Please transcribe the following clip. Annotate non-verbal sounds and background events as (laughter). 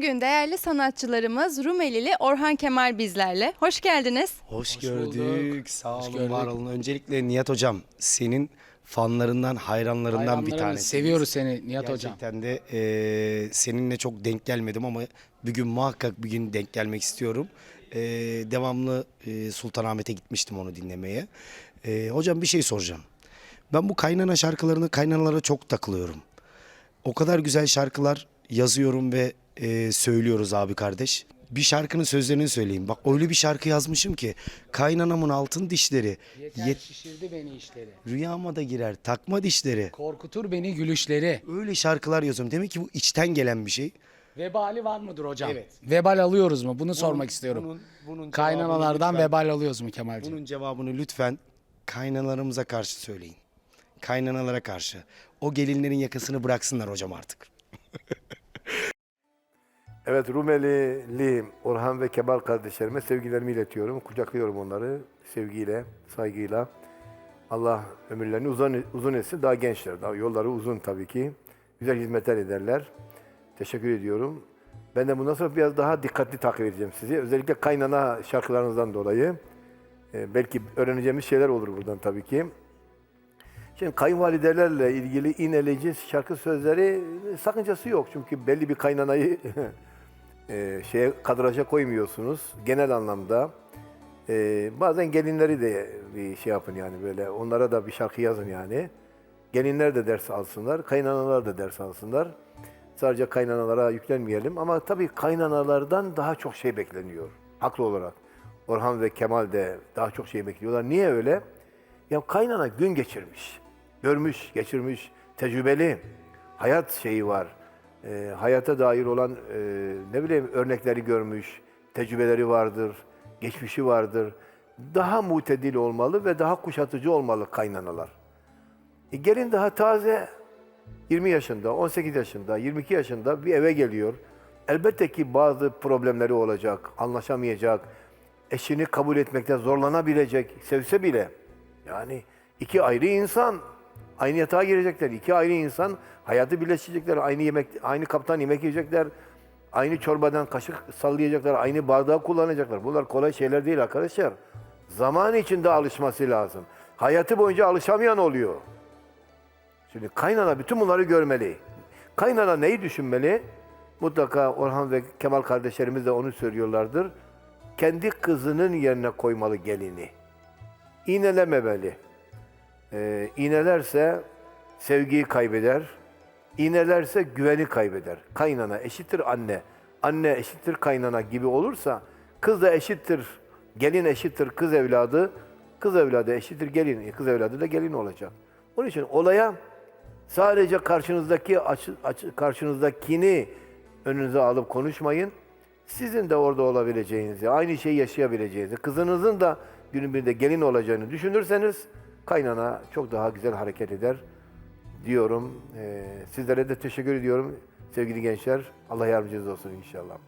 Bugün değerli sanatçılarımız Rumelili Orhan Kemal bizlerle. Hoş geldiniz. Hoş, Hoş gördük. bulduk. Sağ Hoş olun, gördük. var olun. Öncelikle Nihat Hocam senin fanlarından, hayranlarından bir tanesi. Seviyoruz seni Nihat Hocam. Gerçekten de e, seninle çok denk gelmedim ama bir gün muhakkak bir gün denk gelmek istiyorum. E, devamlı e, Sultanahmet'e gitmiştim onu dinlemeye. E, hocam bir şey soracağım. Ben bu kaynana şarkılarını kaynanalara çok takılıyorum. O kadar güzel şarkılar yazıyorum ve e, söylüyoruz abi kardeş. Bir şarkının sözlerini söyleyeyim. Bak öyle bir şarkı yazmışım ki kaynanamın altın dişleri Yeter yet- şişirdi beni işleri. rüyama da girer takma dişleri. Korkutur beni gülüşleri. Öyle şarkılar yazıyorum. Demek ki bu içten gelen bir şey. Vebali var mıdır hocam? Evet. Vebal alıyoruz mu? Bunu sormak istiyorum. bunun- bunun cevabını Kaynanalardan lütfen- vebal alıyoruz mu Kemalciğim? Bunun cevabını lütfen kaynanalarımıza karşı söyleyin. Kaynanalara karşı. O gelinlerin yakasını bıraksınlar hocam artık. Evet Rumelili Orhan ve Kemal kardeşlerime sevgilerimi iletiyorum. Kucaklıyorum onları sevgiyle, saygıyla. Allah ömürlerini uzun, uzun etsin. Daha gençler, daha yolları uzun tabii ki. Güzel hizmetler ederler. Teşekkür ediyorum. Ben de bundan sonra biraz daha dikkatli takip edeceğim sizi. Özellikle kaynana şarkılarınızdan dolayı. Ee, belki öğreneceğimiz şeyler olur buradan tabii ki. Şimdi kayınvalidelerle ilgili ineleyici şarkı sözleri sakıncası yok. Çünkü belli bir kaynanayı (laughs) e, şeye kadraja koymuyorsunuz genel anlamda. E, bazen gelinleri de bir şey yapın yani böyle onlara da bir şarkı yazın yani. Gelinler de ders alsınlar, kaynanalar da ders alsınlar. Sadece kaynanalara yüklenmeyelim ama tabii kaynanalardan daha çok şey bekleniyor. Haklı olarak. Orhan ve Kemal de daha çok şey bekliyorlar. Niye öyle? Ya kaynana gün geçirmiş, görmüş, geçirmiş, tecrübeli, hayat şeyi var. Ee, hayata dair olan e, ne bileyim örnekleri görmüş, tecrübeleri vardır, geçmişi vardır. Daha mutedil olmalı ve daha kuşatıcı olmalı kaynanalar. E, gelin daha taze, 20 yaşında, 18 yaşında, 22 yaşında bir eve geliyor. Elbette ki bazı problemleri olacak, anlaşamayacak, eşini kabul etmekte zorlanabilecek, sevse bile. Yani iki ayrı insan, aynı yatağa girecekler. iki ayrı insan hayatı birleşecekler, aynı yemek, aynı kaptan yemek yiyecekler. Aynı çorbadan kaşık sallayacaklar, aynı bardağı kullanacaklar. Bunlar kolay şeyler değil arkadaşlar. Zaman içinde alışması lazım. Hayatı boyunca alışamayan oluyor. Şimdi kaynana bütün bunları görmeli. Kaynana neyi düşünmeli? Mutlaka Orhan ve Kemal kardeşlerimiz de onu söylüyorlardır. Kendi kızının yerine koymalı gelini. İğnelememeli. Ee, iğnelerse sevgiyi kaybeder. İğnelerse güveni kaybeder. Kaynana eşittir anne. Anne eşittir kaynana gibi olursa kız da eşittir, gelin eşittir kız evladı. Kız evladı eşittir gelin, kız evladı da gelin olacak. Onun için olaya sadece karşınızdaki açı, açı- karşınızdakini önünüze alıp konuşmayın. Sizin de orada olabileceğinizi, aynı şeyi yaşayabileceğinizi, kızınızın da günün birinde gelin olacağını düşünürseniz kaynana çok daha güzel hareket eder diyorum. Ee, sizlere de teşekkür ediyorum sevgili gençler. Allah yardımcınız olsun inşallah.